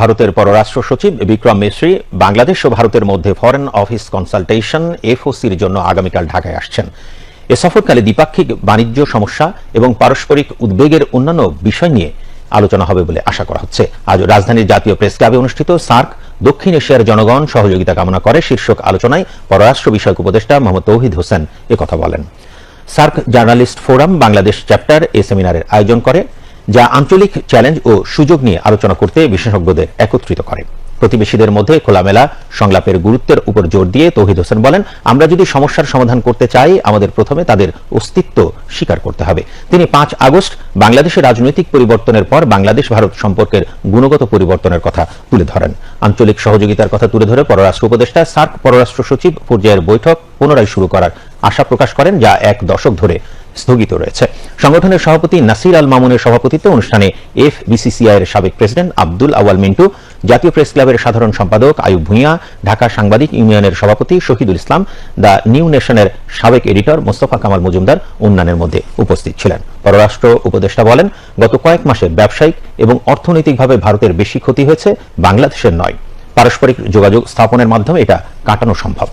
ভারতের পররাষ্ট্র সচিব বিক্রম মিশ্রি বাংলাদেশ ও ভারতের মধ্যে ফরেন অফিস কনসালটেশন এফওসির জন্য আগামীকাল ঢাকায় আসছেন। এ সফরকালে দ্বিপাক্ষিক বাণিজ্য সমস্যা এবং পারস্পরিক উদ্বেগের অন্যান্য বিষয় নিয়ে আলোচনা হবে বলে আশা করা হচ্ছে। আজ রাজধানীর জাতীয় প্রেস ক্লাবে অনুষ্ঠিত সার্ক দক্ষিণ এশিয়ার জনগণ সহযোগিতা কামনা করে শীর্ষক আলোচনায় পররাষ্ট্র বিষয়ক উপদেষ্টা মোহাম্মদ তৌহিদ হোসেন একথা বলেন। SAARC journalist forum Bangladesh chapter এ সেমিনারের আয়োজন করে যা আঞ্চলিক চ্যালেঞ্জ ও সুযোগ নিয়ে আলোচনা করতে বিশেষজ্ঞদের একত্রিত করে। প্রতিবেশীদের মধ্যে খোলামেলা সংলাপের গুরুত্বের উপর জোর দিয়ে তৌহিদ হোসেন বলেন, আমরা যদি সমস্যার সমাধান করতে চাই, আমাদের প্রথমে তাদের অস্তিত্ব স্বীকার করতে হবে। তিনি পাঁচ আগস্ট বাংলাদেশের রাজনৈতিক পরিবর্তনের পর বাংলাদেশ ভারত সম্পর্কের গুণগত পরিবর্তনের কথা তুলে ধরেন। আঞ্চলিক সহযোগিতার কথা তুলে ধরে পররাষ্ট্র উপদেষ্টা সার্ক পররাষ্ট্র সচিব পর্যায়ের বৈঠক পুনরায় শুরু করার আশা প্রকাশ করেন, যা এক দশক ধরে স্থগিত রয়েছে। সংগঠনের সভাপতি নাসির আল মামুনের সভাপতিত্বে অনুষ্ঠানে এফ বিসিসিআই এর সাবেক প্রেসিডেন্ট আব্দুল আওয়াল মিন্টু, জাতীয় প্রেস ক্লাবের সাধারণ সম্পাদক আয়ুব ভূঁইয়া, ঢাকা সাংবাদিক ইউনিয়নের সভাপতি শহীদুল ইসলাম, দ্য নিউ নেশনের সাবেক এডিটর মোস্তফা কামাল মজুমদার অন্যান্যের মধ্যে উপস্থিত ছিলেন। পররাষ্ট্র উপদেষ্টা বলেন, গত কয়েক মাসে ব্যবসায়িক এবং অর্থনৈতিকভাবে ভারতের বেশি ক্ষতি হয়েছে, বাংলাদেশের নয়। পারস্পরিক যোগাযোগ স্থাপনের মাধ্যমে এটা কাটানো সম্ভব।